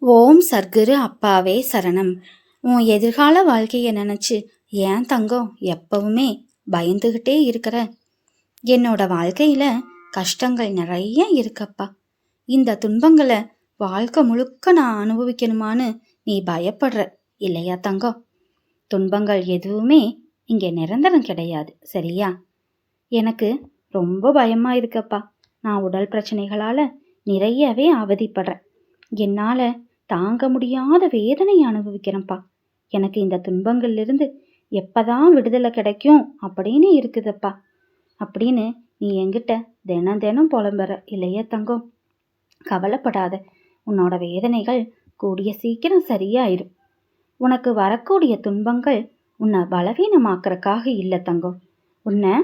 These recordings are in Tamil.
ஓம் சர்க்குரு அப்பாவே சரணம். உன் எதிர்கால வாழ்க்கையை நினச்சி ஏன் தங்கம் எப்பவுமே பயந்துக்கிட்டே இருக்கிற? என்னோட வாழ்க்கையில் கஷ்டங்கள் நிறைய இருக்கப்பா. இந்த துன்பங்களை வாழ்க்கை முழுக்க நான் அனுபவிக்கணுமான்னு நீ பயப்படுற இல்லையா தங்கம்? துன்பங்கள் எதுவுமே இங்கே நிரந்தரம் கிடையாது சரியா? எனக்கு ரொம்ப பயமா இருக்கப்பா. நான் உடல் பிரச்சனைகளால் நிறையவே அவதிப்படுறேன். என்னால் தாங்க முடியாத வேதனையை அனுபவிக்கிறேன்ப்பா எனக்கு இந்த துன்பங்கள்லேருந்து எப்பதான் விடுதலை கிடைக்கும் அப்படின்னு இருக்குதப்பா. அப்படின்னு நீ என்கிட்ட தினம் தினம் புலம்புற இல்லையா தங்கம் கவலைப்படாத. உன்னோட வேதனைகள் கூடிய சீக்கிரம் சரியாயிரும். உனக்கு வரக்கூடிய துன்பங்கள் உன்னை பலவீனமாக்குறக்காக இல்லை தங்கம். உன்னை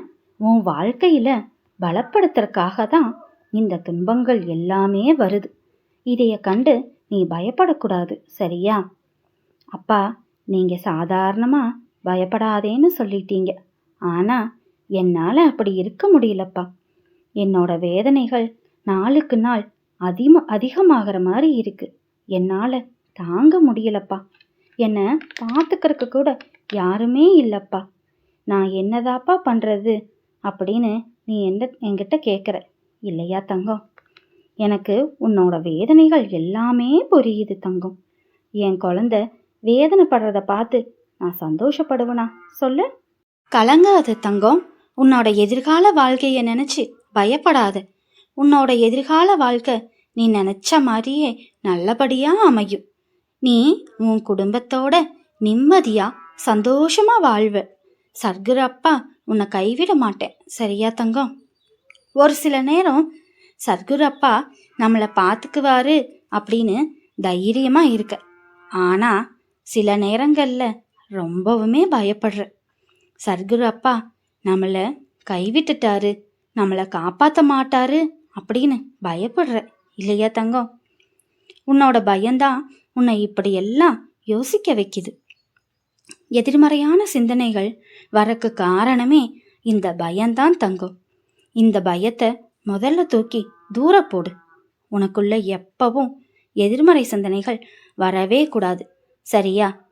உன் வாழ்க்கையில் பலப்படுத்துறக்காக தான் இந்த துன்பங்கள் எல்லாமே வருது. இதைய கண்டு நீ பயப்படக்கூடாது சரியா? அப்பா நீங்க சாதாரணமா பயப்படாதேன்னு சொல்லிட்டீங்க. ஆனா என்னால அப்படி இருக்க முடியலப்பா. என்னோட வேதனைகள் நாளுக்கு நாள் அதிக அதிகமாகிற மாதிரி இருக்கு. என்னால தாங்க முடியலப்பா. என்னை பார்த்துக்கறக்கு கூட யாருமே இல்லப்பா. நான் என்னதாப்பா பண்றது? அப்படின்னு நீ என்ன என்கிட்ட கேட்குற இல்லையா தங்கம்? எனக்கு உன்னோட வேதனைகள் எல்லாமே புரியுது தங்கம். என் குழந்தை வேதனைப்படுறத பார்த்து நான் சந்தோஷப்படுவேனா? சொல்லு. கலங்காத தங்கம் உன்னோட எதிர்கால வாழ்க்கையை நினச்சி பயப்படாத. உன்னோட எதிர்கால வாழ்க்கை நீ நினச்ச மாதிரியே நல்லபடியா அமையும். நீ உன் குடும்பத்தோட நிம்மதியா சந்தோஷமா வாழ்வ. சர்க்குரு உன்னை கைவிட மாட்டேன். சரியா தங்கம்? ஒரு சில நேரம் சர்க்குரு அப்பா நம்மளை பார்த்துக்குவாரு அப்படின்னு தைரியமாக இருக்க. ஆனால் சில நேரங்களில் ரொம்பவுமே பயப்படுற. சர்க்குரு அப்பா நம்மளை கைவிட்டுட்டாரு நம்மளை காப்பாற்ற மாட்டாரு அப்படின்னு பயப்படுற. இல்லையா தங்கம்? உன்னோட பயம்தான் உன்னை இப்படியெல்லாம் யோசிக்க வைக்குது. எதிர்மறையான சிந்தனைகள் வரக்கு காரணமே இந்த பயம்தான் தங்கம். இந்த பயத்தை முதல்ல தூக்கி தூர போடு. உனக்குள்ள எப்பவும் எதிர்மறை சிந்தனைகள் வரவே கூடாது. சரியா?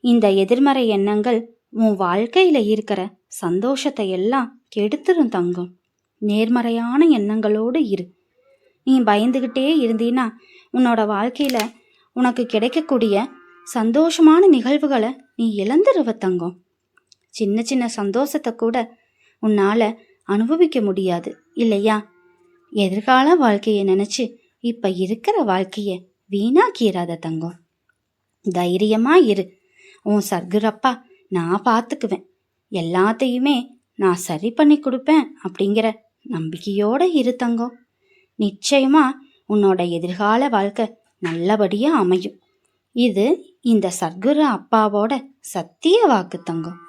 இந்த எதிர்மறை எண்ணங்கள் உன் வாழ்க்கையில இருக்கிற சந்தோஷத்தை எல்லாம் கெடுத்துரும் தங்கும். நேர்மறையான எண்ணங்களோடு இரு. நீ பயந்துகிட்டே இருந்தீன்னா உன்னோட வாழ்க்கையில உனக்கு கிடைக்கக்கூடிய சந்தோஷமான நிகழ்வுகளை நீ இழந்துருவ தங்கம். சின்ன சின்ன சந்தோஷத்தை கூட உன்னால அனுபவிக்க முடியாது. இல்லையா? எதிர்கால வாழ்க்கையை நினைச்சு இப்ப இருக்கிற வாழ்க்கைய வீணாக்கீராத தங்கம். தைரியமா இரு. உன் சர்க்குரப்பா நான் பார்த்துக்குவேன் எல்லாத்தையுமே நான் சரி பண்ணி கொடுப்பேன் அப்படிங்கிற நம்பிக்கையோட இரு தங்கம். நிச்சயமா உன்னோட எதிர்கால வாழ்க்கை நல்லபடியா அமையும். இது இந்த சர்க்குரு அப்பாவோட சத்திய வாக்கு தங்கம்.